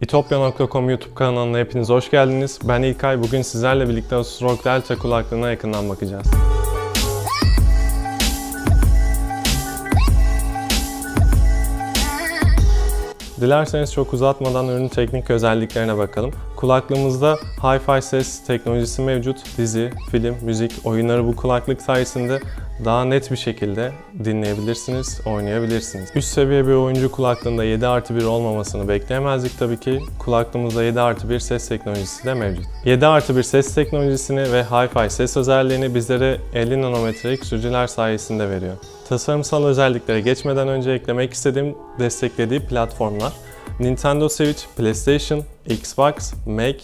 İtopya.com YouTube kanalına hepiniz hoş geldiniz. Ben İlkay. Bugün sizlerle birlikte Asus ROG Delta kulaklığına yakından bakacağız. Dilerseniz çok uzatmadan ürünün teknik özelliklerine bakalım. Kulaklığımızda Hi-Fi ses teknolojisi mevcut. Dizi, film, müzik, oyunları bu kulaklık sayesinde daha net bir şekilde dinleyebilirsiniz, oynayabilirsiniz. Üst seviye bir oyuncu kulaklığında 7 artı 1 olmamasını bekleyemezdik tabii ki. Kulaklığımızda 7 artı 1 ses teknolojisi de mevcut. 7 artı 1 ses teknolojisini ve Hi-Fi ses özelliğini bizlere 50 nanometrelik sürücüler sayesinde veriyor. Tasarımsal özelliklere geçmeden önce eklemek istediğim desteklediği platformlar Nintendo Switch, PlayStation, Xbox, Mac,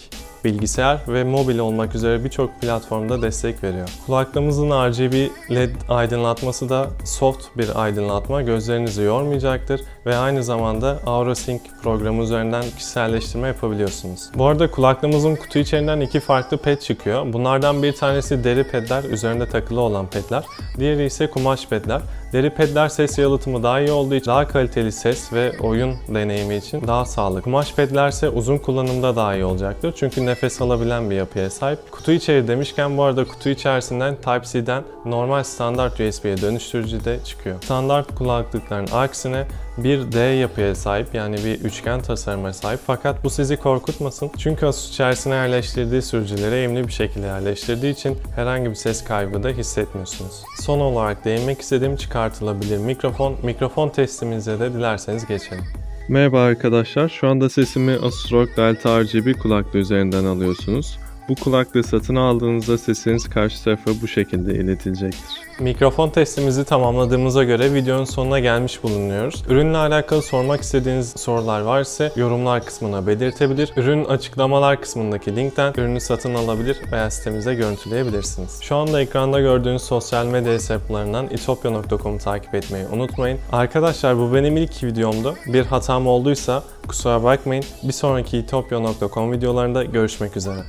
bilgisayar ve mobil olmak üzere birçok platformda destek veriyor. Kulaklığımızın RGB LED aydınlatması da soft bir aydınlatma, gözlerinizi yormayacaktır ve aynı zamanda AuraSync programı üzerinden kişiselleştirme yapabiliyorsunuz. Bu arada kulaklığımızın kutu içerisinden iki farklı pet çıkıyor. Bunlardan bir tanesi deri pedler, üzerinde takılı olan pedler. Diğeri ise kumaş pedler. Deri pedler ses yalıtımı daha iyi olduğu için daha kaliteli ses ve oyun deneyimi için daha sağlıklı. Kumaş pedler ise uzun kullanımda daha iyi olacaktır. Çünkü nefes alabilen bir yapıya sahip. Kutu içeri demişken bu arada kutu içerisinden Type-C'den normal standart USB'ye dönüştürücü de çıkıyor. Standart kulaklıkların aksine bir D yapıya sahip yani bir üçgen tasarıma sahip fakat bu sizi korkutmasın. Çünkü Asus içerisine yerleştirdiği sürücülere eğimli bir şekilde yerleştirdiği için herhangi bir ses kaybı da hissetmiyorsunuz. Son olarak değinmek istediğim çıkartılabilir mikrofon. Mikrofon testimize de dilerseniz geçelim. Merhaba arkadaşlar. Şu anda sesimi Asus ROG Delta RGB kulaklığı üzerinden alıyorsunuz. Bu kulaklığı satın aldığınızda sesiniz karşı tarafa bu şekilde iletilecektir. Mikrofon testimizi tamamladığımıza göre videonun sonuna gelmiş bulunuyoruz. Ürünle alakalı sormak istediğiniz sorular varsa yorumlar kısmına belirtebilir. Ürün açıklamalar kısmındaki linkten ürünü satın alabilir veya sitemize görüntüleyebilirsiniz. Şu anda ekranda gördüğünüz sosyal medya hesaplarından itopya.com'u takip etmeyi unutmayın. Arkadaşlar bu benim ilk videomdu. Bir hatam olduysa kusura bakmayın. Bir sonraki itopya.com videolarında görüşmek üzere.